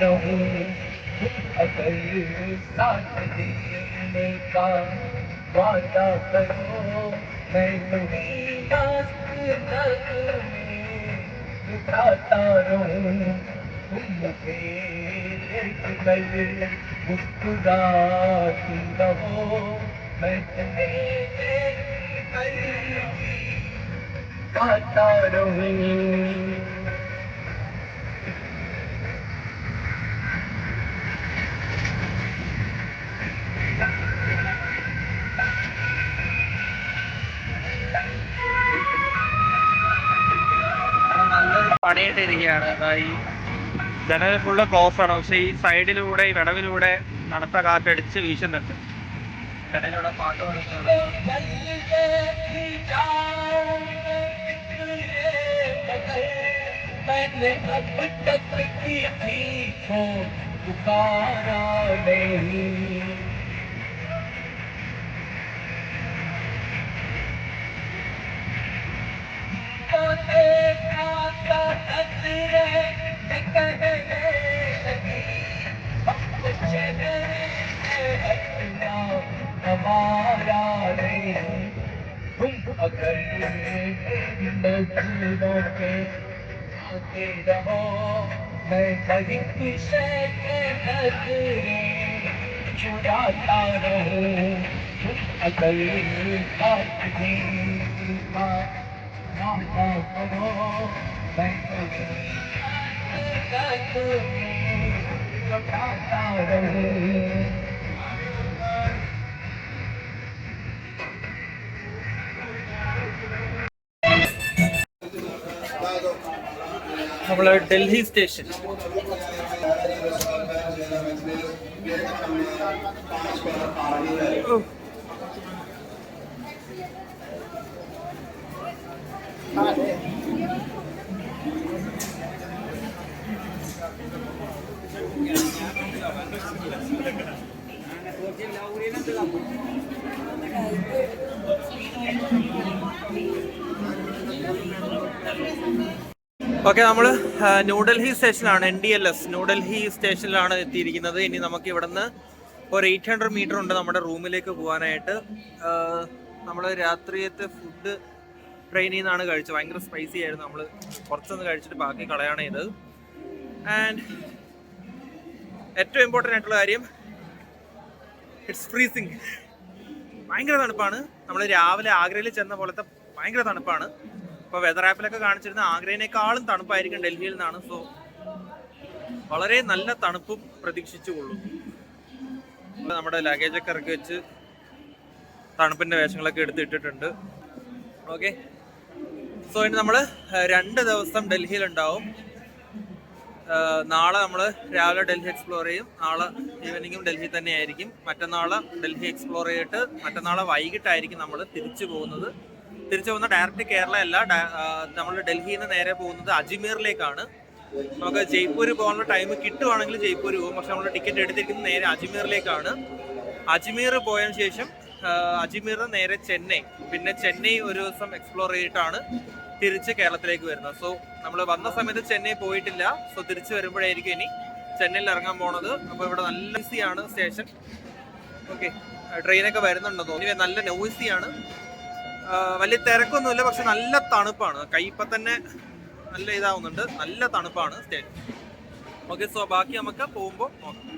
रहूं साथ देने का वादा करो मैं तुम्हें मस्त तक में लुटाता रहूं മുസ്കുതാക്കിതമോ പണിയിട്ടിരിക്കുകയാണ് അതായി ജനൽ ഫുള്ള് ക്ലോസ് ആണ്. പക്ഷെ ഈ സൈഡിലൂടെ ഈ വിടവിലൂടെ നടത്ത കാറ്റടിച്ച് വീശുന്നുണ്ട് ജനലിലൂടെ പാട്ട് പാടുന്നുണ്ട് mò ra đây cũng ở gần đời chỉ một cái thì đã ho này phải những sẽ em đã cười chú đã ta đâu cũng ở gần ta thì mà nó đâu có nó này phải những đã cười chú đã ta đâu আমরা Delhi station Thank you. Okay നമ്മൾ ന്യൂഡൽഹി സ്റ്റേഷനിലാണ് N D L S New Delhi സ്റ്റേഷനിലാണ് എത്തിയിരിക്കുന്നത്. ഇനി നമുക്ക് ഇവിടുന്ന് ഒരു eight hundred metre ഉണ്ട് നമ്മുടെ റൂമിലേക്ക് പോകാനായിട്ട്. നമ്മൾ രാത്രിയത്തെ ഫുഡ് ട്രെയിനിൽ നിന്നാണ് കഴിച്ചത്. ഭയങ്കര സ്പൈസി ആയിരുന്നു നമ്മൾ കുറച്ചൊന്ന് കഴിച്ചിട്ട് ബാക്കി കളയാണ് ചെയ്തത് ആൻഡ് ഏറ്റവും ഇമ്പോർട്ടന്റ് ആയിട്ടുള്ള കാര്യം ഇറ്റ്സ് ഫ്രീസിങ് ഭയങ്കര തണുപ്പാണ്. നമ്മൾ രാവിലെ ആഗ്രയിൽ ചെന്ന പോലത്തെ ഭയങ്കര തണുപ്പാണ്. ഇപ്പോൾ വെതർ ആപ്പിലൊക്കെ കാണിച്ചിരുന്ന ആഗ്രേനേക്കാളും തണുപ്പായിരിക്കും ഡൽഹിയിൽ നിന്നാണ്. സോ വളരെ നല്ല തണുപ്പും പ്രതീക്ഷിച്ചുകൊള്ളൂ. ഇപ്പൊ നമ്മുടെ ലഗേജ് ഒക്കെ ഇറക്കി വെച്ച് തണുപ്പിന്റെ വേഷങ്ങളൊക്കെ എടുത്തിട്ടിട്ടുണ്ട് ഓക്കെ സോ ഇനി നമ്മൾ രണ്ട് ദിവസം ഡൽഹിയിൽ ഉണ്ടാവും. നാളെ നമ്മൾ രാവിലെ ഡൽഹി എക്സ്പ്ലോർ ചെയ്യും. നാളെ ഈവനിങ്ങും ഡൽഹി തന്നെയായിരിക്കും. മറ്റന്നാളെ ഡൽഹി എക്സ്പ്ലോർ ചെയ്തിട്ട് മറ്റന്നാളെ വൈകിട്ടായിരിക്കും നമ്മൾ തിരിച്ചു പോകുന്നത്. തിരിച്ചു പോകുന്ന ഡയറക്റ്റ് കേരള അല്ല. നമ്മൾ ഡൽഹിയിൽ നിന്ന് നേരെ പോകുന്നത് അജ്മീറിലേക്കാണ്. നമുക്ക് ജയ്പൂർ പോകാനുള്ള ടൈം കിട്ടുവാണെങ്കിൽ ജയ്പൂർ പോകും. പക്ഷെ നമ്മൾ ടിക്കറ്റ് എടുത്തിരിക്കുന്നത് നേരെ അജ്മീറിലേക്കാണ്. അജ്മീർ പോയതിനു ശേഷം അജ്മീർ നേരെ ചെന്നൈ. പിന്നെ ചെന്നൈ ഒരു ദിവസം എക്സ്പ്ലോർ ചെയ്തിട്ടാണ് തിരിച്ച് കേരളത്തിലേക്ക് വരുന്നത്. സോ നമ്മൾ വന്ന സമയത്ത് ചെന്നൈ പോയിട്ടില്ല. സോ തിരിച്ച് വരുമ്പോഴായിരിക്കും ഇനി ചെന്നൈയിൽ ഇറങ്ങാൻ പോണത്. അപ്പോൾ ഇവിടെ നല്ല ഈസിയാണ് സ്റ്റേഷൻ ഓക്കെ ട്രെയിനൊക്കെ വരുന്നുണ്ടോ തോന്നി നല്ല നോയ്സിയാണ് വലിയ തിരക്കൊന്നുമില്ല പക്ഷെ നല്ല തണുപ്പാണ്. കൈ തന്നെ നല്ല ഇതാവുന്നുണ്ട്. നല്ല തണുപ്പാണ് സ്റ്റേറ്റ് ഓക്കെ സോ ബാക്കി നമുക്ക് പോകുമ്പോൾ നോക്കാം.